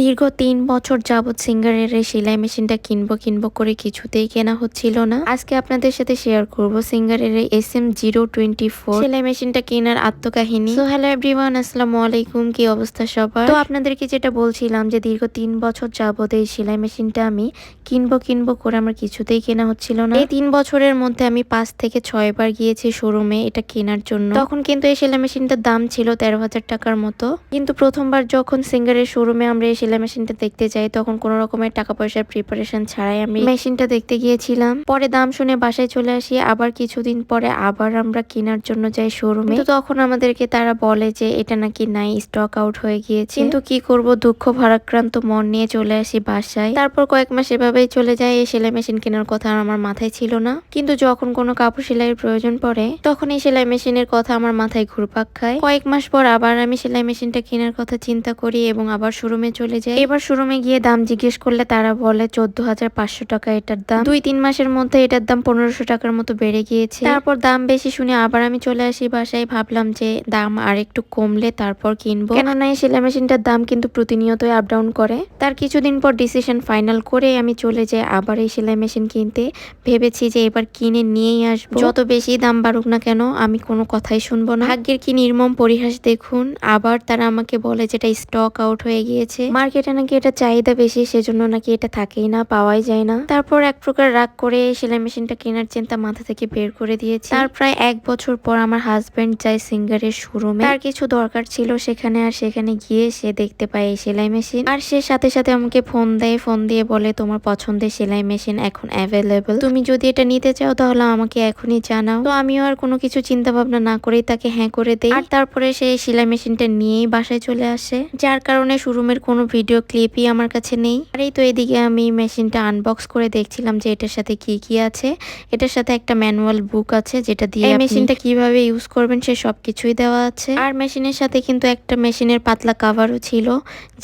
দীর্ঘ তিন বছর যাবৎ সিঙ্গারের এই সেলাই মেশিনটা কিনবো কিনবো করে কিছুতেই কেনা হচ্ছিল না। আজকে আপনাদের সাথে শেয়ার করব সিঙ্গারের এই S M zero twenty four সেলাই মেশিনটা কেনার আত্মকাহিনী। তো হ্যালো এভরিওয়ান আসসালামু আলাইকুম, কি অবস্থা সবার? তো আপনাদেরকে যেটা বলছিলাম যে দীর্ঘ তিন বছর যাবৎ এই সেলাই মেশিনটা আমি কিনবো কিনবো করে আমার কিছুতেই কেনা হচ্ছিল না। এই তিন বছরের মধ্যে আমি পাঁচ থেকে ছয় বার গিয়েছি শোরুমে এটা কেনার জন্য। তখন কিন্তু এই সেলাই মেশিনটার দাম ছিল তেরো হাজার টাকার মতো। কিন্তু প্রথমবার যখন সিঙ্গারের শোরুমে আমরা এই সেলাই মেশিনটা দেখতে যাই, তখন কোনো রকমের টাকা পয়সার প্রিপারেশন ছাড়াই আমি মেশিনটা দেখতে গিয়েছিলাম। পরে দাম শুনে বাসায় চলে আসি, আবার কিছুদিন পরে আবার আমরা কেনার জন্য যাই শোরুমে তো তখন আমাদেরকে তারা বলে যে এটা নাকি নাই স্টক আউট হয়ে গিয়েছে। কিন্তু কি করব, দুঃখ ভারাক্রান্ত মন নিয়ে চলে আসি বাসায়। তারপর কয়েক মাস এভাবেই চলে যায়, এই সেলাই মেশিন কেনার কথা আমার মাথায় ছিল না। কিন্তু যখন কোনো কাপড় সেলাইয়ের প্রয়োজন পড়ে, তখন এই সেলাই মেশিনের কথা আমার মাথায় ঘুরপাক খায়। কয়েক মাস পর আবার আমি সেলাই মেশিনটা কেনার কথা চিন্তা করি এবং আবার শোরুমে চলে যাই এবার শোরুমে গিয়ে দাম জিজ্ঞেস করলে তারা বলে, চোদ্দ হাজার পাঁচশো টাকা এটার দাম। দুই তিন মাসের মধ্যে এটার দাম পনেরোশো টাকার মতো বেড়ে গিয়েছে। তারপর দাম বেশি শুনে আবার আমি চলে আসি বাসায়। ভাবলাম যে দাম আর একটু কমলে তারপর কিনবো। কেননা এই সেলাই মেশিনটার দাম কিন্তু প্রতিনিয়তই আপ ডাউন করে। তার কিছুদিন পর ডিসিশন ফাইনাল করে আমি চলে যাই আবার এই সেলাই মেশিন কিনতে। ভেবেছি যে এবার কিনে নিয়েই আসব। যত বেশি দাম বাড়ুক না কেন, আমি কোনো কথাই শুনব না। ভাগ্যের কি নির্মম পরিহাস দেখুন, আবার তারা আমাকে বলে যেটা স্টক আউট হয়ে গিয়েছে। মার্কেটে নাকি এটা চাহিদা বেশি, সেজন্য নাকি এটা থাকেই না, পাওয়াই যায় না। তারপর এক প্রকার রাগ করে সেলাই মেশিনটা কেনার চিন্তা মাথা থেকে বের করে দিয়েছি। তার প্রায় এক বছর পর আমার হাজবেন্ড যায় সিঙ্গারের শোরুমে তার কিছু দরকার ছিল সেখানে, আর সেখানে গিয়ে সে দেখতে পায় এই সেলাই মেশিন। আর সে সাথে সাথে আমাকে ফোন দেয় ফোন দিয়ে বলে, তোমার পছন্দের সেলাই মেশিন এখন অ্যাভেলেবল তুমি যদি এটা নিতে চাও, তাহলে আমাকে এখনই জানাও। তো আমিও আর কোনো কিছু চিন্তা ভাবনা না করেই তাকে হ্যাঁ করে দেই। আর তারপরে সে সেলাই মেশিনটা নিয়েই বাসায় চলে আসে। যার কারণে শোরুমের কোনো ভিডিও ক্লিপই আমার কাছে নেই। আর এই তো এদিকে আমি মেশিনটা আনবক্স করে দেখছিলাম যে এটার সাথে কি কি আছে। এটার সাথে একটা ম্যানুয়াল বুক আছে যেটা দিয়ে মেশিনটা কীভাবে ইউজ করবেন সে সব কিছুই দেওয়া আছে। আর মেশিনের সাথে কিন্তু একটা মেশিনের পাতলা কাভারও ছিল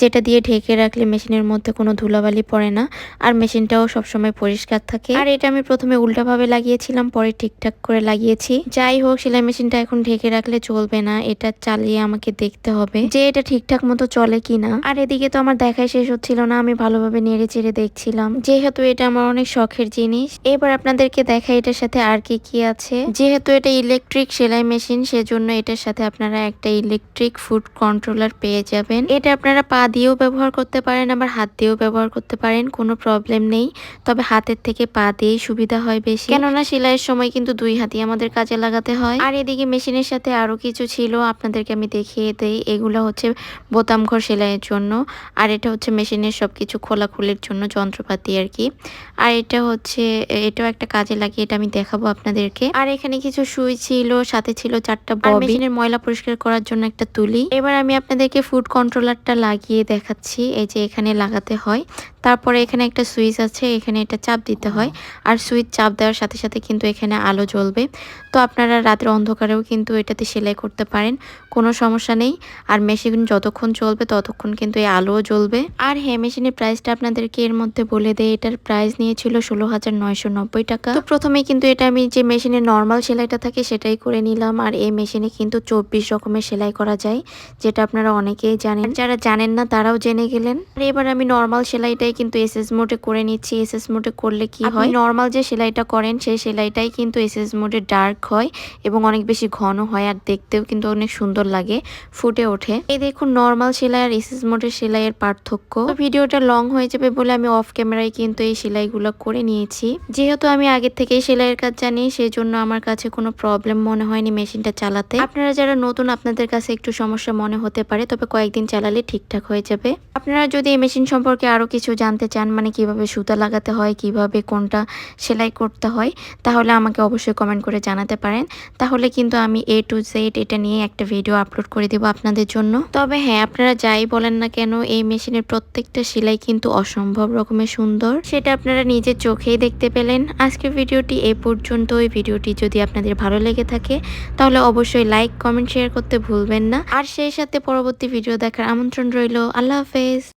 যেটা দিয়ে ঢেকে রাখলে মেশিনের মধ্যে কোনো ধুলাবালি পড়ে না। আর মেশিনটাও সবসময় পরিষ্কার থাকে। আর এটা আমি প্রথমে উল্টাভাবে লাগিয়েছিলাম পরে ঠিকঠাক করে লাগিয়েছি। যাই হোক সেলাই মেশিনটা এখন ঢেকে রাখলে চলবে না এটা চালিয়ে আমাকে দেখতে হবে যে এটা ঠিকঠাক মতো চলে কিনা। আর এদিকে তো আমার দেখাই শেষ হচ্ছিল না, আমি ভালোভাবে নেড়ে চেড়ে দেখছিলাম। যেহেতু এটা আমার অনেক শখের জিনিস, এবার আপনাদেরকে দেখাই এটার সাথে আর কি কি আছে। যেহেতু এটা ইলেকট্রিক সেলাই মেশিন সেজন্য এটার সাথে আপনারা একটা ইলেকট্রিক ফুড কন্ট্রোলার পেয়ে যাবেন। এটা আপনারা পা দিয়েও ব্যবহার করতে পারেন, আবার হাত দিয়েও ব্যবহার করতে পারেন, কোনো প্রবলেম নেই। তবে হাতের থেকে পা দিয়েই সুবিধা হয় বেশি। কেননা সেলাইয়ের সময় কিন্তু দুই হাতই আমাদের কাজে লাগাতে হয়। আর এদিকে মেশিনের সাথে আরও কিছু ছিল, আপনাদেরকে আমি দেখিয়ে দেই। এগুলো হচ্ছে বোতাম ঘর সেলাইয়ের জন্য। আর এটা হচ্ছে মেশিনের সবকিছু খোলাখুলির জন্য যন্ত্রপাতি আর কি। আর এটা হচ্ছে এটাও একটা কাজে লাগে এটা আমি দেখাবো আপনাদেরকে। আর এখানে কিছু সুই ছিল সাথে ছিল চারটা ববি। মেশিনের ময়লা পরিষ্কার করার জন্য একটা তুলি। এবার আমি আপনাদেরকে ফুড কন্ট্রোলারটা লাগিয়ে দেখাচ্ছি এই যে এখানে লাগাতে হয়। তারপরে এখানে একটা সুইচ আছে এখানে এটা চাপ দিতে হয়। আর সুইচ চাপ দেওয়ার সাথে সাথে কিন্তু এখানে আলো জ্বলবে। তো আপনারা রাতের অন্ধকারেও কিন্তু এটাতে সেলাই করতে পারেন কোনো সমস্যা নেই। আর মেশিন যতক্ষণ চলবে ততক্ষণ কিন্তু এই আলোও জ্বলবে। আর হ্যাঁ মেশিনের প্রাইসটা আপনাদেরকে এর মধ্যে বলে দেয় এটার প্রাইস নিয়েছিল ষোলো হাজার নয়শো নব্বই টাকা। তো প্রথমে কিন্তু এটা আমি যে মেশিনের নর্মাল সেলাইটা থাকে সেটাই করে নিলাম। আর এই মেশিনে কিন্তু চব্বিশ রকমের সেলাই করা যায় যেটা আপনারা অনেকেই জানেন। যারা জানেন না তারাও জেনে গেলেন। আর এবার আমি নর্মাল সেলাইটাই কিন্তু এস এস মোডে করে নিচ্ছি। এস এস মোডে করলে কি হয়? নর্মাল যে সেলাইটা করেন সেই সেলাইটাই কিন্তু এস এস মোডে ডার্ক হয় এবং অনেক বেশি ঘন হয় আর দেখতেও কিন্তু অনেক সুন্দর লাগে ফুটে ওঠে। এই দেখুন নর্মাল সেলাই আর এস এস মোডের সেলাইয়ের পার্থক্য। ভিডিওটা লং হয়ে যাবে বলে আমি অফ ক্যামেরায় কিন্তু এই সেলাইগুলো করে নিয়েছি। যেহেতু আমি আগের থেকেই সেলাইয়ের কাজ জানি সেই জন্য আমার কাছে কোনো প্রবলেম মনে হয়নি মেশিনটা চালাতে। আপনারা যারা নতুন, আপনাদের কাছে একটু সমস্যা মনে হতে পারে, তবে কয়েকদিন চালালে ঠিকঠাক হয়ে যাবে। আপনারা যদি এই মেশিন সম্পর্কে আরও কিছু জানতে চান মানে কীভাবে সুতা লাগাতে হয়, কীভাবে কোনটা সেলাই করতে হয়, তাহলে আমাকে অবশ্যই কমেন্ট করে জানাতে পারেন। তাহলে কিন্তু আমি এ টু জেড এটা নিয়ে একটা ভিডিও আপলোড করে দেবো আপনাদের জন্য। তবে হ্যাঁ আপনারা যাই বলেন না কেন এই মেশিনের প্রত্যেকটা সেলাই কিন্তু অসম্ভব রকমের সুন্দর। সেটা আপনারা নিজের চোখেই দেখতে পেলেন। আজকের ভিডিওটি এ পর্যন্ত এই ভিডিওটি যদি আপনাদের ভালো লেগে থাকে, তাহলে অবশ্যই লাইক, কমেন্ট, শেয়ার করতে ভুলবেন না। আর সেই সাথে পরবর্তী ভিডিও দেখার আমন্ত্রণ রইল। আল্লাহ হাফেজ।